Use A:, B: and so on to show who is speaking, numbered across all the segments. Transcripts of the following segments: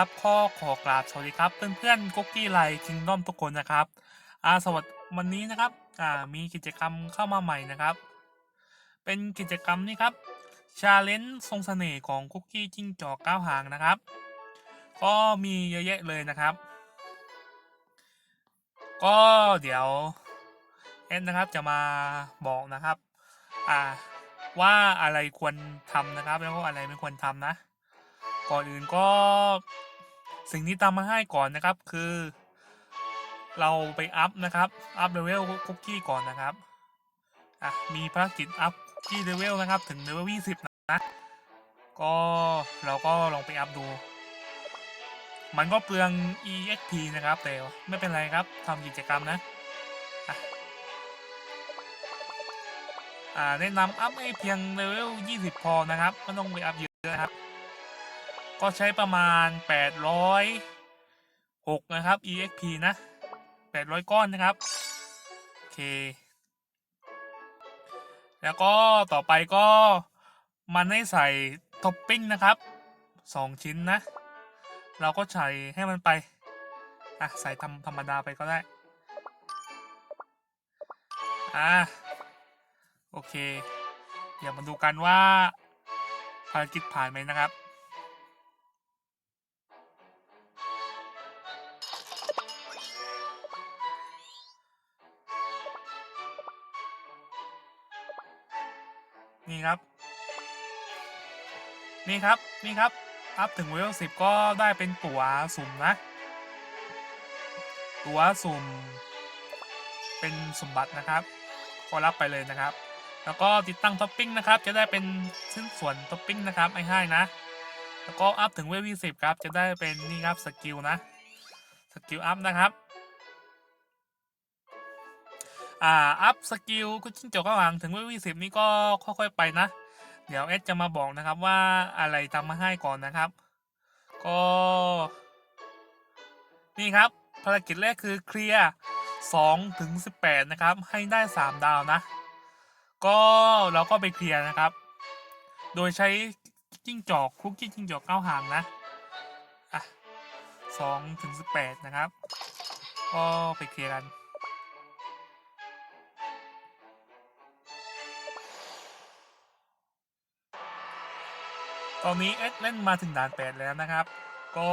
A: ครับข้อขอกราบสวัสดีครับเพื่อนๆกุ๊กกี้ไลคิงดอมทุกคนนะครับอ่าสวัสดีวันนี้นะครับอ่ามีกิจกรรมเข้ามาใหม่นะครับ เป็นกิจกรรมนี่ครับชาเลนจ์ทรงเสน่ห์ของคุกกี้จิ้งจอกก้าหางนะครับ ก็มีเยอะแยะเลยนะครับ ก็เดี๋ยวเอ็นนะครับจะมาบอกนะครับอ่าว่าอะไรควรทำนะครับ แล้วก็อะไรไม่ควรทำนะ ก่อนอื่นก็สิ่งที่ตามมาให้ก่อนนะครับคือ เราไปอัพนะครับอัพเลเวลคุกกี้ก่อนนะครับอะมีภารกิจอัพคุกกี้เลเวลนะครับ ถึงเลเวล20นะก็เราก็ลองไปอัพดู มันก็เปลือง EXP นะครับแต่ไม่เป็นไรครับทำกิจกรรมนะอะอ่าแนะนำอัพให้เพียงเลเวล20 พอนะครับไม่ต้องไปอัพเยอะนะครับ ก็ใช้ประมาณ 806 นะครับ EXP นะ 800 ก้อนนะครับ โอเค แล้วก็ต่อไปก็มันให้ใส่ท็อปปิ้งนะครับ 2 ชิ้นนะ เราก็ใส่ให้มันไป อะ ใส่ธรรมธรรมดาไปก็ได้ อะ โอเค เดี๋ยวมาดูกันว่าภารกิจผ่านไหมนะครับ นี่ครับ นี่ครับ นี่ครับ อัพถึงเวลสิบก็ได้เป็นตั๋วสุ่มนะ ตั๋วสุ่ม เป็นสมบัตินะครับ ก็รับไปเลยนะครับ แล้วก็ติดตั้งท็อปปิ้งนะครับ จะได้เป็นชิ้นส่วนท็อปปิ้งนะครับไอ้ให้นะ แล้วก็อัพถึงเวลยี่สิบครับ จะได้เป็นนี่ครับสกิลนะ สกิลอัพนะครับ อ่า อัพสกิลคุณชิ้นจกข้างหลังถึงเวลยี่สิบนี่ก็ค่อยๆไปนะ เดี๋ยวเอสจะมาบอกนะครับว่าอะไรทำมาให้ก่อนนะครับ ก็ นี่ครับ ภารกิจแรกคือเคลียร์2ถึง18นะครับ ให้ได้3ดาวนะ ก็เราก็ไปเคลียร์นะครับ โดยใช้จิ้งจอกคุกกี้จิ้งจอกเก้าหางนะอะ2ถึง18นะครับ ก็ไปเคลียร์กัน ตอนนี้เอ็ดเล่นมาถึงด่านแปดแล้วนะครับ ก็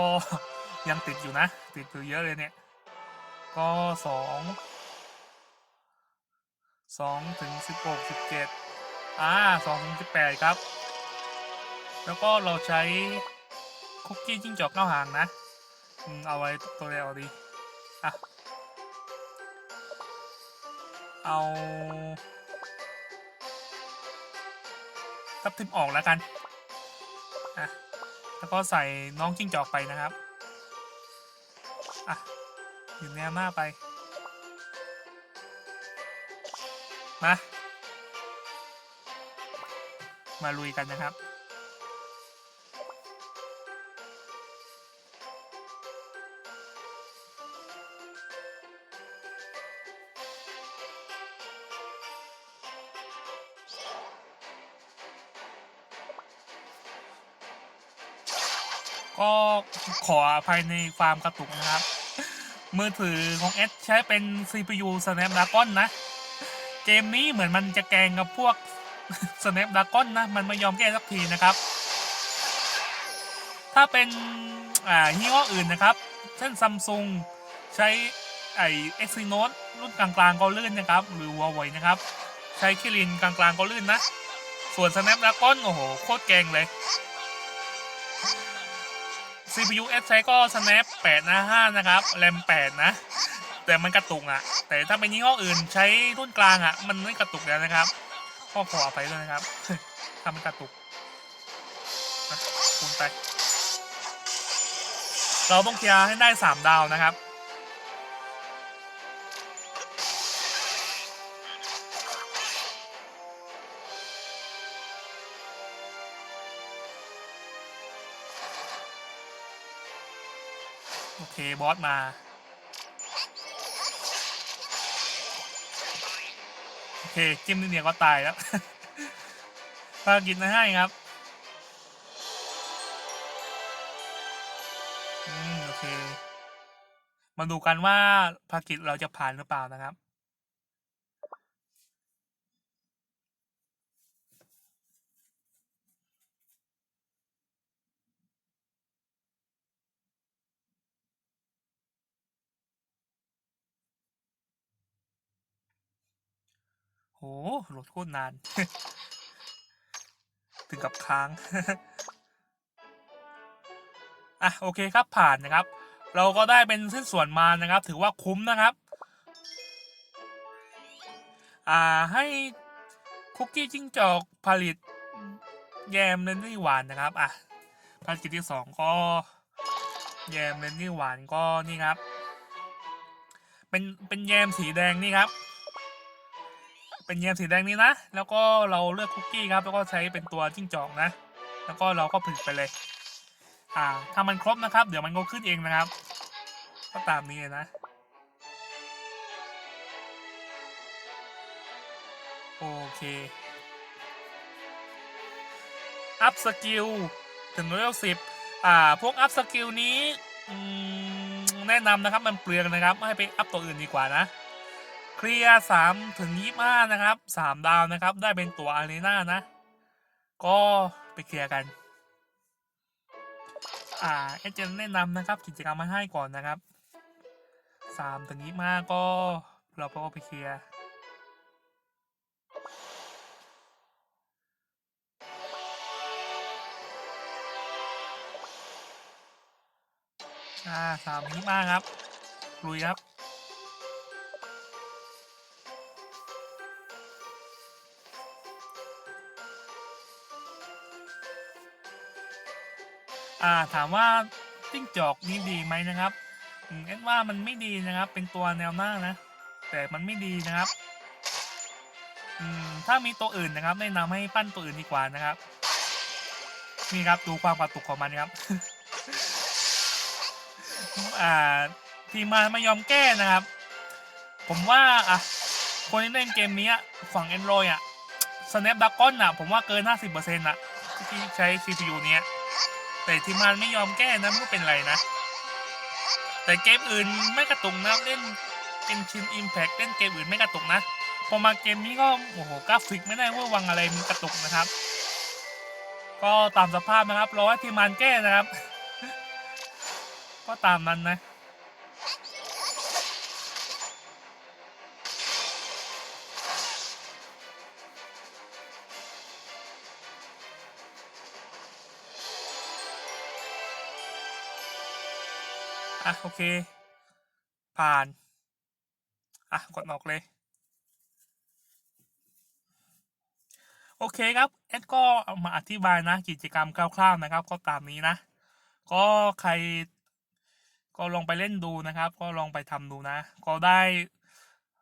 A: ยังติดอยู่นะ ติดอยู่เยอะเลยเนี่ย ก็สองสองถึงสิบหกสิบเจ็ดอ่าสองถึงสิบแปดครับ แล้วก็เราใช้คุกกี้จิ้งจอกเก้าหางนะอืมเอาไว้ตัวเดียวดีอะเอาทับทิมออกแล้วกัน อะแล้วก็ใส่น้องจิ้งจอกไปนะครับอะอยู่แนวหน้าไป มา มาลุยกันนะครับ ก็ขออภัยในความกระตุกนะครับ มือถือของเอสใช้เป็น CPU Snapdragon นะ เกมนี้เหมือนมันจะแกงกับพวก Snapdragon นะ มันไม่ยอมแก้สักทีนะครับ ถ้าเป็นอ่ายี่ห้ออื่นนะครับ เช่นซัมซุงใช้ไอ Exynos รุ่นกลางๆก็ลื่นนะครับ หรือ Huawei นะครับ ใช้คิรินกลางๆก็ลื่นนะ ส่วน Snapdragon โอ้โห โคตรแกงเลย CPU S ใช้ก็ Snap 8นะ5นะครับ RAM 8 นะ แต่มันกระตุกอะ่ะ แต่ถ้าเป็นยี่ห้ออื่นใช้รุ่นกลางอะ่ะ มันไม่กระตุกแล้วนะครับก็ขออภัยด้วยนะครับทำมันกระตุกคูณไป เราต้องเคลียร์ให้ได้ 3 ดาวนะครับ โอเค บอสมาโอเคจิ้มนิดเดียวก็ตายแล้วภารกิจมาให้ครับอืมโอเค มาดูกันว่าภารกิจเราจะผ่านหรือเปล่านะครับ หโหลดโคตรนาน ถึงกับค้าง อะ โอเคครับผ่านนะครับ เราก็ได้เป็นเส้นส่วนมานะครับ ถือว่าคุ้มนะครับ อ่าให้คุกกี้จิ้งจอกผลิตแยมเลนนี่หวานนะครับ อะภารกิจที่สองก็แยมเลนนี่หวานก็นี่ครับ เป็นเป็นแยมสีแดงนี่ครับ เป็นแยมสีแดงนี้นะ แล้วก็เราเลือกคุกกี้ครับ แล้วก็ใช้เป็นตัวจิ้งจอกนะ แล้วก็เราก็ผลิตไปเลย อ่าถ้ามันครบนะครับ เดี๋ยวมันก็ขึ้นเองนะครับ ก็ตามนี้เลยนะโอเค อัพสกิลถึงเลเวลสิบอ่า พวกอัพสกิลนี้แนะนำนะครับ มันเปลืองนะครับ ให้ไปอัพตัวอื่นดีกว่านะ เคลียร์สามถึงยี่ห้านะครับสามดาวนะครับ ได้เป็นตัวอารีนานะ ก็ไปเคลียร์กัน อ่าเอเจนแนะนำนะครับ กิจกรรมมาให้ก่อนนะครับสามถึงยี่ห้าก็เราก็ไปเคลียร์อ่าสามยี่ห้าครับลุยครับ อ่าถามว่าจิ้งจอกนี่ดีไหมนะครับเอ็ดว่ามันไม่ดีนะครับ เป็นตัวแนวหน้านะ แต่มันไม่ดีนะครับถ้ามีตัวอื่นนะครับ แนะนำให้ปั้นตัวอื่นดีกว่านะครับ นี่ครับดูความกระตุกของมันครับอ่าทีมมานไม่ยอมแก้นะครับ ผมว่าอะคนที่เล่นเกมนี้ฝั่ง Android อะ Snapdragon อะ ผมว่าเกิน 50%อะที่ใช้ CPU เนี้ย แต่ทีมงานไม่ยอมแก้นะไม่เป็นไรนะ แต่เกมอื่นไม่กระตุกนะเล่นเป็นชินอิมแพกเล่นเกมอื่นไม่กระตุกนะพอมาเกมนี้ก็โอ้โหกราฟิกไม่ได้เว่าวังอะไรมันกระตุกนะครับ ก็ตามสภาพนะครับรอให้ทีมงานแก้นะครับ ก็ตามนั้นนะ อะโอเค ผ่าน อะกดออกเลย โอเคครับเอ็ดก็เอามาอธิบายนะกิจกรรมคร่าวๆนะครับ ก็ตามนี้นะ ก็ใคร ก็ลองไปเล่นดูนะครับ ก็ลองไปทำดูนะ ก็ได้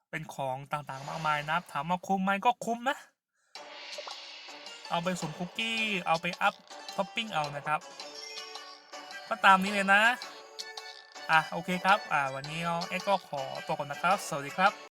A: เป็นของต่างๆมากมายนะถามว่าคุ้มไหมก็คุ้มนะ เอาไปสุ่มคุกกี้ เอาไปอัพท็อปปิ้งเอานะครับ ก็ตามนี้เลยนะ อะโอเคครับอ่าวันนี้เอ็กก็ขอตัวก่อนนะครับ สวัสดีครับ